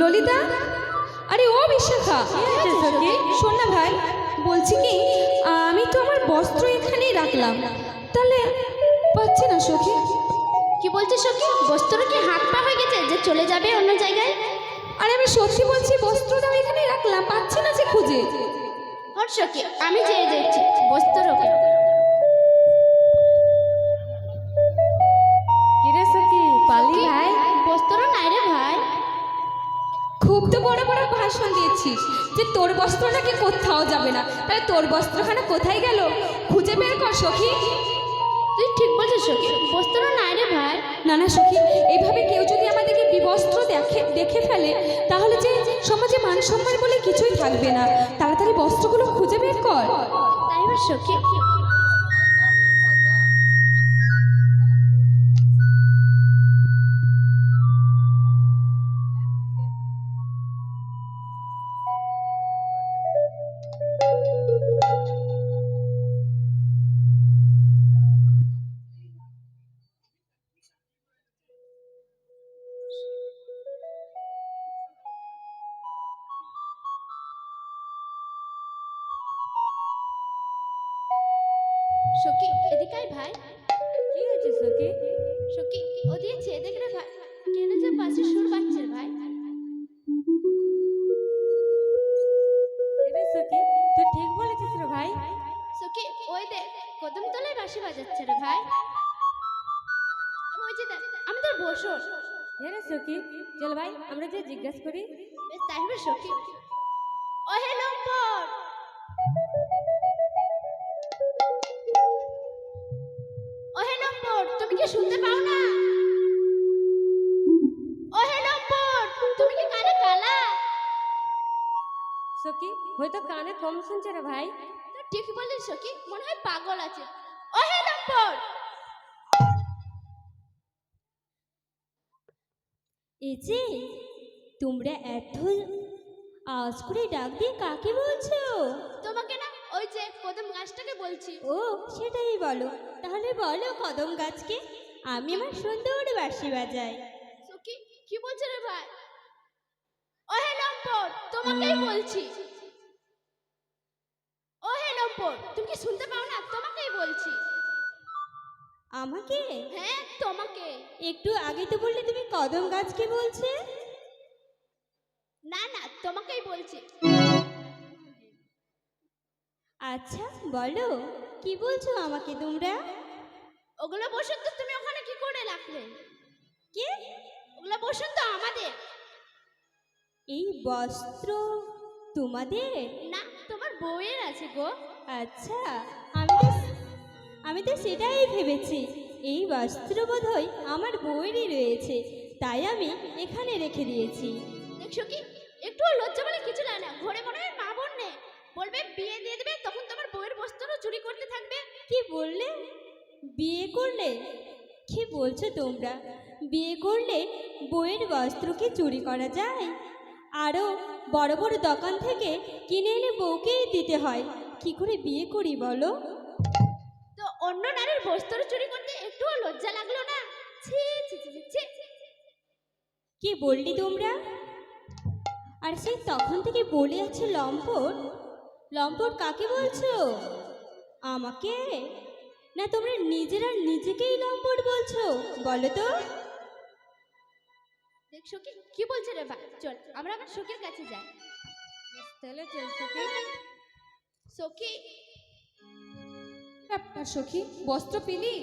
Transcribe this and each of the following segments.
ললিতা? আরে ও বিশাখা। শোন না ভাই বলছি কি আমি তো আমার বস্ত্র এখানেই রাখলাম। তাহলে পাচ্ছি না সখী। কি বলছো সখী? বস্ত্র কি হাত পা হয়ে গেছে যে চলে যাবে অন্য জায়গায়? আরে আমি সত্যি বলছি বস্ত্রটাও এখানেই রাখলাম পাচ্ছি না যে খুঁজে। হট সখী আমি যেয়ে দেখছি বস্ত্রকে কিরে সখী পালি ভাই? তো বড় বড় ভাষণ দিয়েছিস যে তোর বস্ত্র নাকি কোথাও যাবে না। তাহলে তোর বস্ত্রখানা কোথায় গেল? খুঁজে বের কর সখী। তুই ঠিক বলছিস সখী। বস্ত্র নাই রে ভাই। না না সখী এইভাবে কেউ যদি আমাদেরকে বিবস্ত্র দেখে দেখে ফেলে তাহলে যে সমাজে মান সম্মান বলে কিছুই থাকবে না। তাড়াতাড়ি বস্ত্রগুলো খুঁজে বের কর। তাই সখী। সখী এদিকে আয় ভাই। কি হয়েছে সখী? সখী ও দিয়েছে দেখ রে ভাই। কেন যে পাশে সুর বাজছে রে ভাই। রে সখী তুই ঠিক বলেছিস রে ভাই। সখী ওই দেখ কদম তলায় বাঁশি বাজাচ্ছে রে ভাই। আর ওই যে দেখ আমাদের বসো হ্যাঁ সখী চল ভাই আমরা যে জিজ্ঞাসা করি। তাই হবে সখী? সখী হয়তো কানে কম শুনছে রে ভাই। তুই ঠিক বলিস সখী মনে হয় পাগল আছে। ও হে লম্পট এই যে তোমরা এত আওয়াজ করে ডাক দিয়ে কাকে বলছো? তোমাকে না ওই যে কদম গাছটাকে বলছি। ও সেটাই বলো। তাহলে বলো কদম গাছকে। আমি আমার সুন্দর বাঁশি বাজাই। সখী কি বলছে রে ভাই? ও হে লম্পট তোমাকেই বলছি। তুমি কি শুনতে পাও না? তোমাকেই বলছি। আমাকে? হ্যাঁ তোমাকে। একটু আগে তো বললে তুমি কদম গাছকে বলছে। না না তোমাকেই বলছি। আচ্ছা বলো কি বলছো আমাকে তোমরা? ওগুলো বসুন তো তুমি ওখানে কি করে রাখলে? কে? ওগুলো বসুন তো আমাদের। এই বস্ত্র তোমাদের? না তোমার বউয়ের আছে গো। আচ্ছা আমি তো আমি তো সেটাই ভেবেছি। এই বস্ত্র বোধহয় আমার বইয়েরই রয়েছে তাই আমি এখানে রেখে দিয়েছি। দেখছ কি? একটু লজ্জা বলে কিছু না না। ঘরে মনে হয় মা বোন নেই। বলবে বিয়ে দিয়ে দেবে তখন তোমার বউয়ের বস্ত্র চুরি করতে থাকবে। কি বললে? বিয়ে করলে? কি বলছো তোমরা? বিয়ে করলে বইয়ের বস্ত্রকে চুরি করা যায়? আরও বড় বড় দোকান থেকে কিনে এনে বউকেই দিতে হয়। কি করে বিয়ে করি বলো? তো অন্য নারীর বস্ত্র চুরি করতে একটুও লজ্জা লাগল না? ছি ছি ছি ছি, কি বললি তোমরা? আর সেই তখন থেকে বলে আছে লম্পট? লম্পট কাকে বলছো? আমাকে? না তোমরা নিজেরা নিজেকেই লম্পট বলছো বলো তো। দেখ সখী কি বলছে রে ভাই চল আমরা আমার সখীর কাছে যাই। তাহলে চল সখী। সখী। আপনার সখী বস্ত্র পেলি?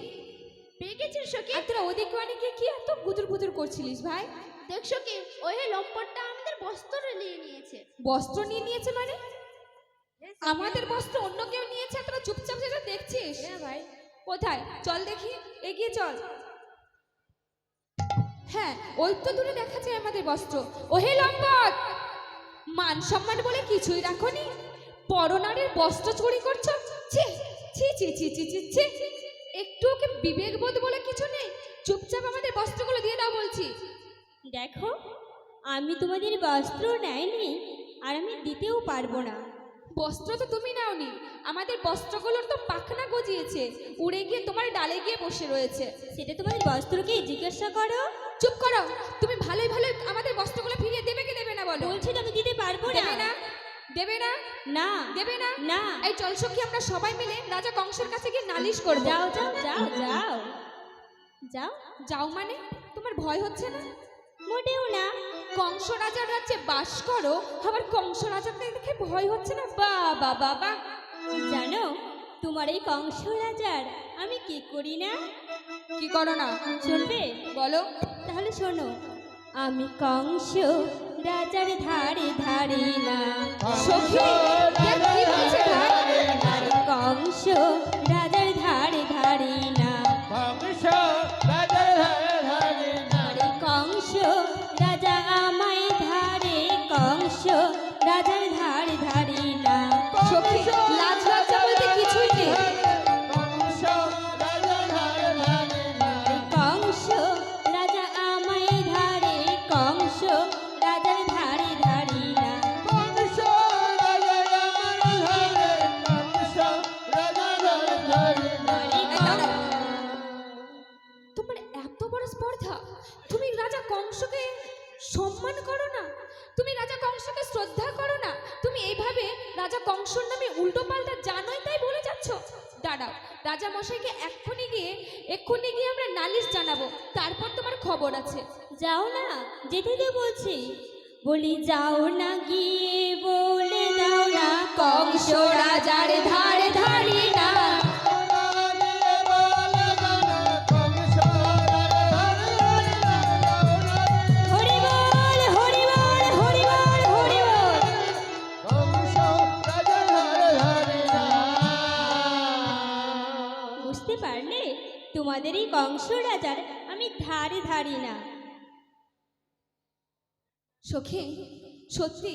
পেয়ে গেছিস সখী। আর তোরা ওদিকে অনেকে কি এত গুজুর গুজুর করছিলিস ভাই? দেখ সখী ওই হে লম্পটটা আমাদের বস্ত্র নিয়ে নিয়েছে। বস্ত্র নিয়ে নিয়েছে মানে? আমাদের বস্ত্র অন্য কেউ নিয়েছে? তোরা চুপচাপ সেটা দেখছিস? হ্যাঁ ভাই। কোথায়? চল দেখি এগিয়ে চল। হ্যাঁ ওই তো দূরে দেখা যায় আমাদের বস্ত্র। ওহে লম্পট! মান সম্মান বলে কিছুই রাখনি। পরনারের বস্ত্র চুরি করছ? ছি ছি ছি ছি ছি ছি ছি। একটু ওকে বিবেকবোধ বলে কিছু নেই? চুপচাপ আমাদের বস্ত্রগুলো দিয়ে দাও বলছি। দেখো আমি তোমাদের বস্ত্র নেয়নি আর আমি দিতেও পারব না। বস্ত্র তো তুমি নাওনি। আমাদের বস্ত্রগুলোর তো পাখনা গজিয়েছে। উড়ে গিয়ে তোমার ডালে গিয়ে বসে রয়েছে। সেটা তোমাদের বস্ত্রকে জিজ্ঞাসা করো। চুপ করো। তুমি ভালোই ভালোই আমাদের বস্ত্রগুলো ফিরিয়ে দেবে কি দেবে না বলো? বলছি তো আমি দিতে পারব না? দেবে না? না। দেবে না? না। এই চল সখী আমরা সবাই মিলে রাজা কংসের কাছে গিয়ে নালিশ করব। যাও যাও যাও যাও। যাও। যাও মানে? তোমার ভয় হচ্ছে না? মোটেও না। কংস রাজার রাজ্যে বাস করো। আবার কংস রাজাকে দেখে ভয় হচ্ছে না? বাবা বাবা জানো তোমার এই কংস রাজার আমি কি করি না? কি করো না? শুনবে? বলো। তাহলে শোনো আমি কংস। রাজার ধারে ধারে না সখী কি বলছে ভাই কংস কংস রাজার ধারে ধারে বুঝতে পারলে? তোমাদের কংস রাজার আমি ধারে ধারি না সখী সত্যি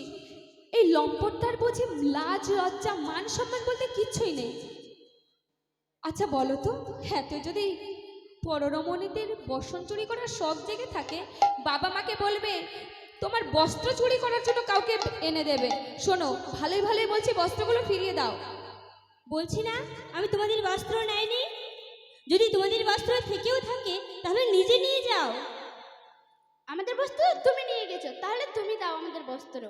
এই লম্পটটার বুঝি লাজ লজ্জা মান সম্মান বলতে কিচ্ছুই নেই। আচ্ছা বলো তো হ্যাঁ তো যদি পররমণীদের বসন চুরি করার শখ জেগে থাকে বাবা মাকে বলবে তোমার বস্ত্র চুরি করার জন্য কাউকে এনে দেবে। শোনো ভালোই ভালোই বলছি বস্ত্রগুলো ফিরিয়ে দাও। বলছি না আমি তোমাদের বস্ত্র নেয়নি যদি তোমাদের বস্ত্র থেকেও থাকে তাহলে নিজে নিয়ে যাও। আমাদের বস্ত্র তুমি নিয়ে তাহলে তুমি দাও আমাদের বস্ত্র।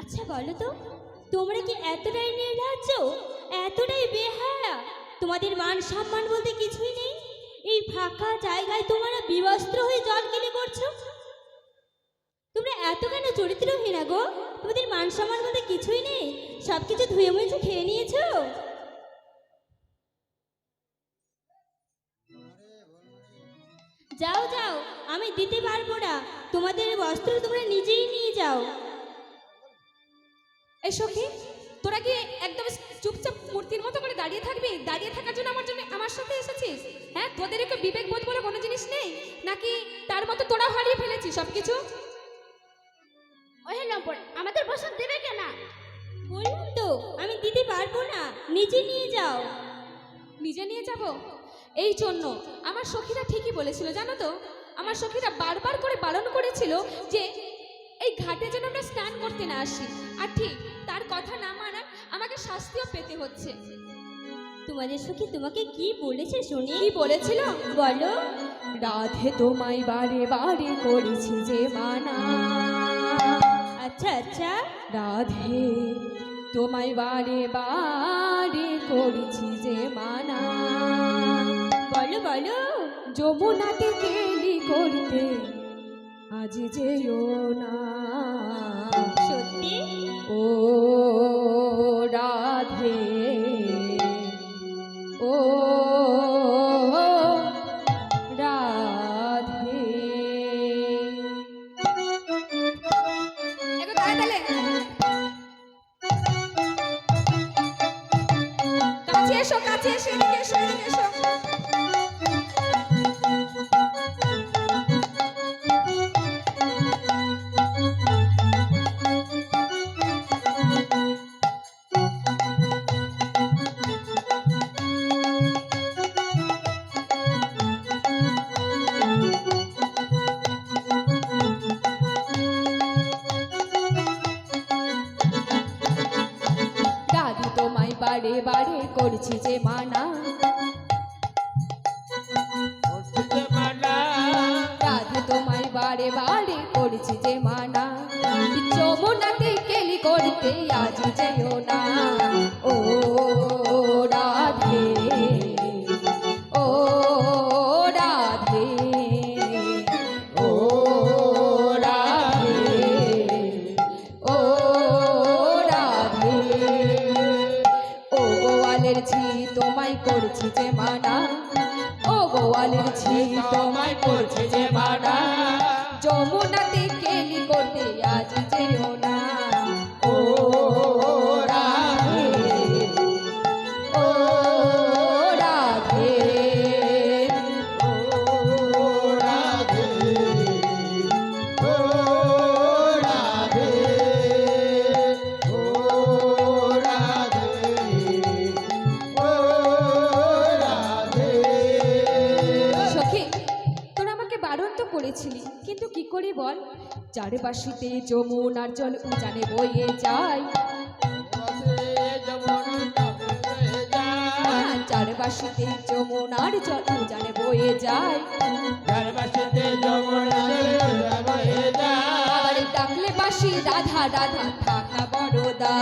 আচ্ছা বলো তো, তোমরা কি এতটাই নির্লজ্জ? এতটাই বেহায়া? তোমাদের মান সম্মান বলতে কিছুই নেই? এই ফাঁকা জায়গায় তোমরা বিবস্ত্র হয়ে জল কেলে করছ? তোমরা এত কেন চরিত্রহীনা গো তোমাদের মান সম্মান বলতে কিছুই নেই? সব কিছু ধুয়ে মুছে খেয়ে নিয়েছো? যাও যাও আমি দিতে পারব না। তোমাদের বস্ত্র তোমরা নিজেই নিয়ে যাও। এই সখী তোরা কি একদম চুপচাপ মূর্তির মতো করে দাঁড়িয়ে থাকবি? দাঁড়িয়ে থাকার জন্য আমার জন্য আমার সাথে এসেছিস? হ্যাঁ তোদের একটু বিবেক বোধ বলে কোনো জিনিস নেই? নাকি তার মতো তোরা হারিয়ে ফেলেছিস সব কিছু ওহে লম্পট আমাদের বস্ত্র দেবে কেন বললাম তো আমি দিতে পারব না। নিজে নিয়ে যাও। নিজে নিয়ে যাব? এই জন্য আমার সখীরা ঠিকই বলেছিল জানো তো? আমার সখীরা বারবার করে বারণ করেছিল যে এই ঘাটে যেন আমরা স্নান করতে না আসি। আর ঠিক তার কথা না মানার আমাকে শাস্তিও পেতে হচ্ছে। তোমাদের সখী তোমাকে কি বলেছে শুনি? কি বলেছিল? বলো। রাধে তোমায় বারে বারে করেছি যে মানা। আচ্ছা আচ্ছা। রাধে তোমায় বারে বারে করেছি যে মানা। বলো বলো। যমুনাতে কেলি করতে আজ যেও না। সত্যি? ও রাধে ও বারে বারে করছি যে মানা। রাধে তোমায় বারে বারে করছি যে মানা। যমুনাতে কেলি করতে আজ যে যেও চারপাশিতে যমুনার জল উজানে বয়ে যায়। চারপাশিতে যমুনার জল উজানে বয়ে যায়। ডাকলে বাসি রাধা রাধা, থাকা বড়দা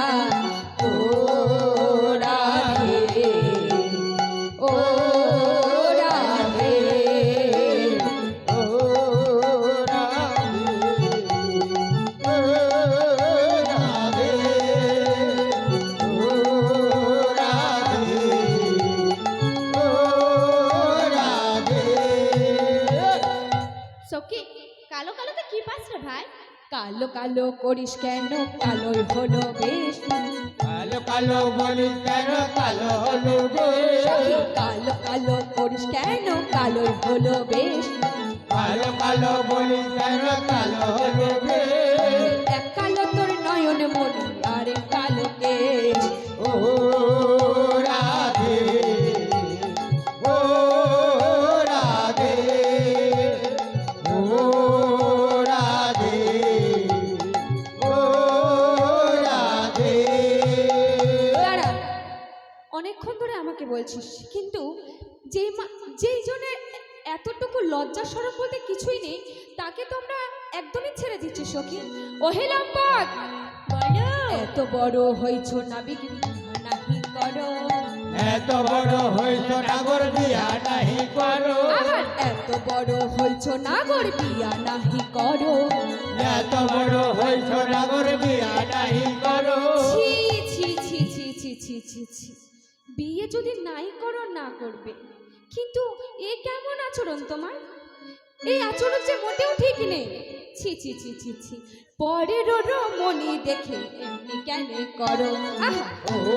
কালো করিস কেন? কালোই হলো বেশ। কালো কালো বলিস কেন? কালো হলো বেশ। কালো কালো করিস কেন? কালোই হলো বেশ। কালো কালো বলিস কেন? কালো হলো এক কালো তোর নয়ন মনি আরে কালো কে? ও এতটুকু লজ্জা স্বরূপ বলতে কিছুই নেই তাকে তোমরা একদমই ছেড়ে দিচ্ছ সখী। ওহে লম্পট! এত বড় হইছ নাবিক নাহি করো। এত বড় হইছ নাগর বিয়া নাহি করো। এত বড় হইছ নাগর বিয়া নাহি করো। এত বড় হইছ নাগর বিয়া নাহি করো। ছি ছি ছি ছি ছি ছি ছি। বিয়ে যদি নাই করো না করবে। কিন্তু এ কেমন আচরণ তোমার? এই আচরণ যে মোটেও ঠিক নেই। ছি ছি ছি ছি ছি। পরের রমণী দেখে এমনি কেন করো? ও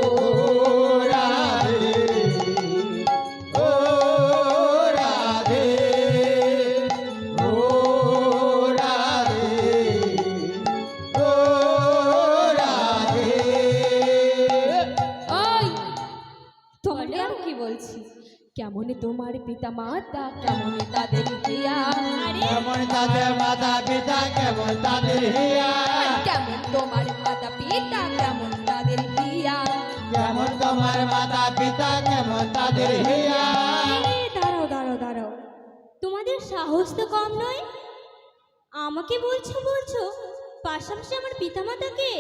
পিতা মাতা কেমন তাদের হিয়া? কেমন তাদের মাতা পিতা কেমন তাদের হিয়া? কেমন তোমার মাতা পিতা কেমন তাদের হিয়া? কেমন তোমার মাতা পিতা কেমন তাদের হিয়া? এ, দাঁড়াও দাঁড়াও দাঁড়াও। তোমাদের সাহস তো কম নয়? আমাকে বলছো বলছো পাশাপাশি আমার পিতামাতাকে?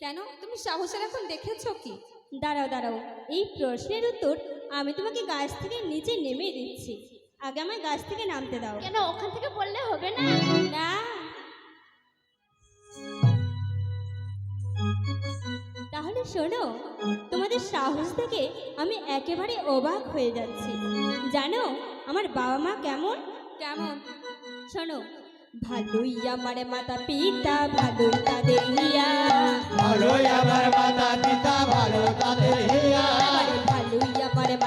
কেন? তুমি সাহসের এখন দেখেছ কি? দাঁড়াও দাঁড়াও। এই প্রশ্নের উত্তর আমি তোমাকে গাছ থেকে নিচে নেমে দিচ্ছি। আগে আমায় গাছ থেকে নামতে দাও। কেন? ওখান থেকে বললে হবে না? না। তাহলে শোনো তোমাদের সাহস থেকে আমি একেবারে অবাক হয়ে যাচ্ছি। জানো আমার বাবা মা কেমন? কেমন? শোনো ভালোই আমার মাতা পিতা ভালোই তাদের হিয়া। ভালো আমার মাতা পিতা ভালো তাদের হিয়া। ভালোই আমার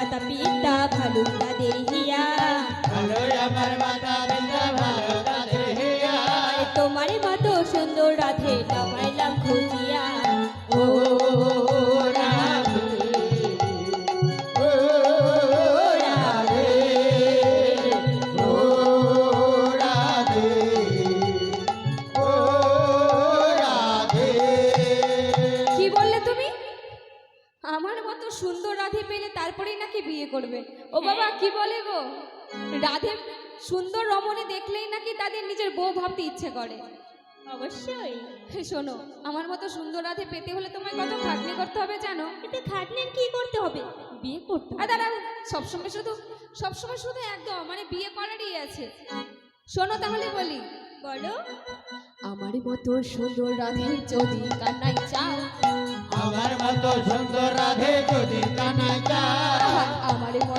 মাতা পিতা ভালোই তাদের হিয়া ভালো আমার মাতা পিতা ভালো বাবা কি বলে গো? রাধে সুন্দর রমণী দেখলেই নাকি তাদের নিজের বউ ভাবতে ইচ্ছে করে। অবশ্যই। শোনো আমার মতো সুন্দর রাধে পেতে হলে তোমায় কত খাটনি করতে হবে জানো? এতে খাটনির কি করতে হবে? বিয়ে করতে আর সবসময় শুধু সবসময় শুধু একদম মানে বিয়ে করারই আছে। শোনো তাহলে বলি। বলো। আমার মতো সুন্দর রাধে যদি কান্নাই চাও আমার মতো সুন্দর রাধে যদি চাও আমার মতো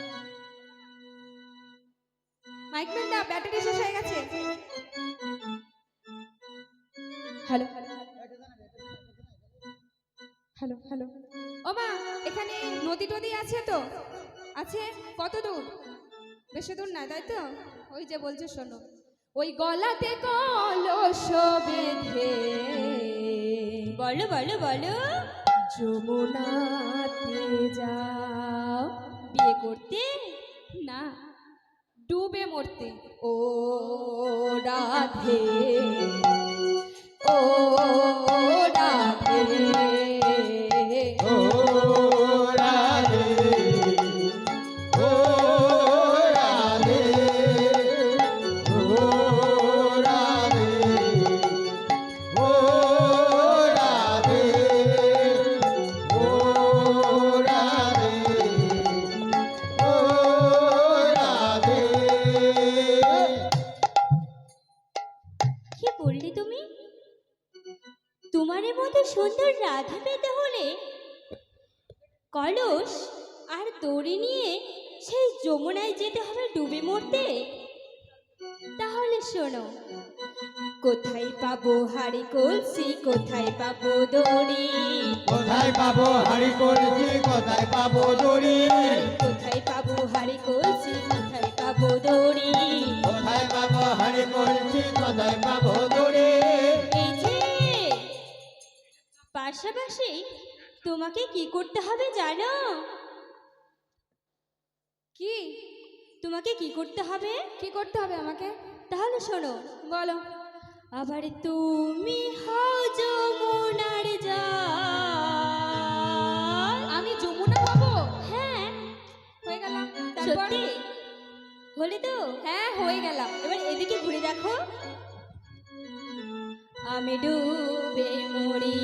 আছে তো? আছে? কত দূর? বেশি দূর না, তাই তো? ওই যে বলছে, শোনো। ওই গলাতে কলস বেঁধে। বলো বলো বলো। যমুনাতে যাও। বিয়ে করতে? না। ডুবে মরতে। ও রাধে। শোনো। কোথায় পাবো হাড়ি কলসি কোথায় পাবো দড়ি? কোথায় পাবো হাড়ি কলসি কোথায় পাবো দড়ি? কোথায় পাবো হাড়ি কলসি কোথায় পাবো দড়ি? কোথায় পাবো হাড়ি কলসি কোথায় পাবো দড়ি? এই যে পাশাপাশি তোমাকে কি করতে হবে জানো? কি? তোমাকে কি করতে হবে? কি করতে হবে আমাকে? তাহলে শোনো বলো। আবার তুমি হও যমুনার জল। আমি যমুনা হব হ্যাঁ। হয়ে গেলাম তারপর? সত্যি হলে তো? হ্যাঁ হয়ে গেলাম এবার এদিকে ঘুরে দেখো। আমি ডুবে মরি।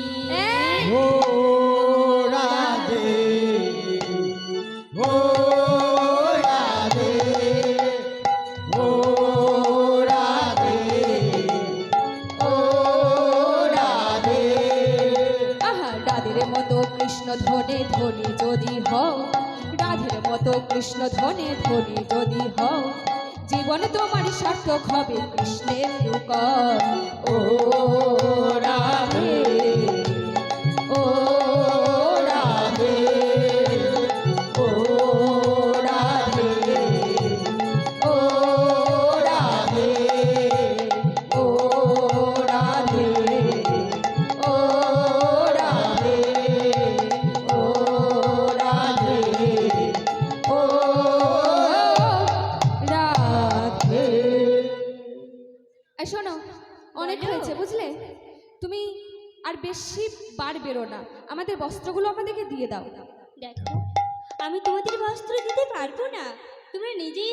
কৃষ্ণ ধনে ধনে যদি হও জীবন তোমার সার্থক হবে কৃষ্ণের লোক ও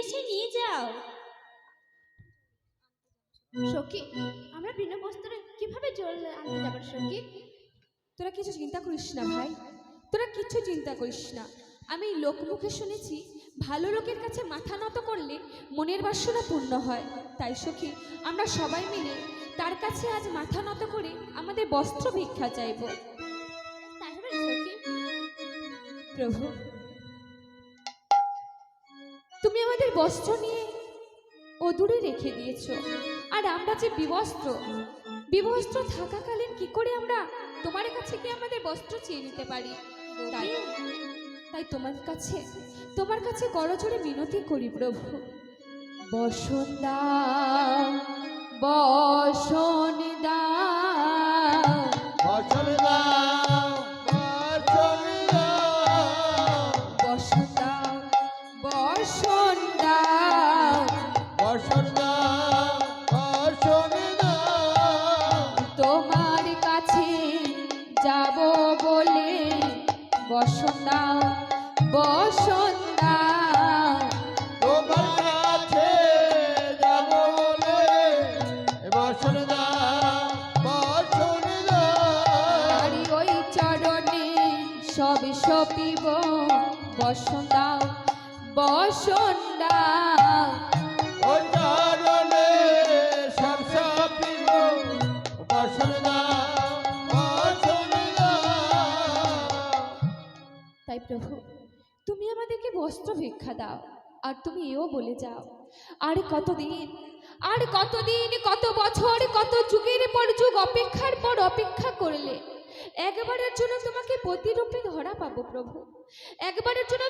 এসে নিয়ে যাও। সখী আমরা বিনা বস্ত্রে কীভাবে জল আনতে যাব সখী? তোরা কিছু চিন্তা করিস না ভাই। তোরা কিছু চিন্তা করিস না। আমি লোকমুখে শুনেছি ভালো লোকের কাছে মাথা নত করলে মনের বাসনা পূর্ণ হয়। তাই সখী আমরা সবাই মিলে তার কাছে আজ মাথা নত করে আমাদের বস্ত্র ভিক্ষা চাইব। তাই হবে সখী। প্রভু বস্ত্র নিয়ে অদূরে রেখে দিয়েছ। আর আমরা যে বিবস্ত্র বিবস্ত্র থাকাকালীন কি করে আমরা তোমার কাছে কি আমাদের বস্ত্র চেয়ে নিতে পারি? তাই তাই তোমার কাছে তোমার কাছে করজোড়ে মিনতি করি প্রভু। বসন্দা বসন্দা বসন দাও বসন দাও তাই প্রভু তুমি আমাদেরকে বস্ত্র ভিক্ষা দাও আর তুমি এও বলে যাও। আর কতদিন আর কতদিন কত বছর কত যুগের পর যুগ অপেক্ষার পর অপেক্ষা করলে একবারের জন্য তোমাকে প্রতিরূপে ধরা পাবো প্রভু। একবারের জন্য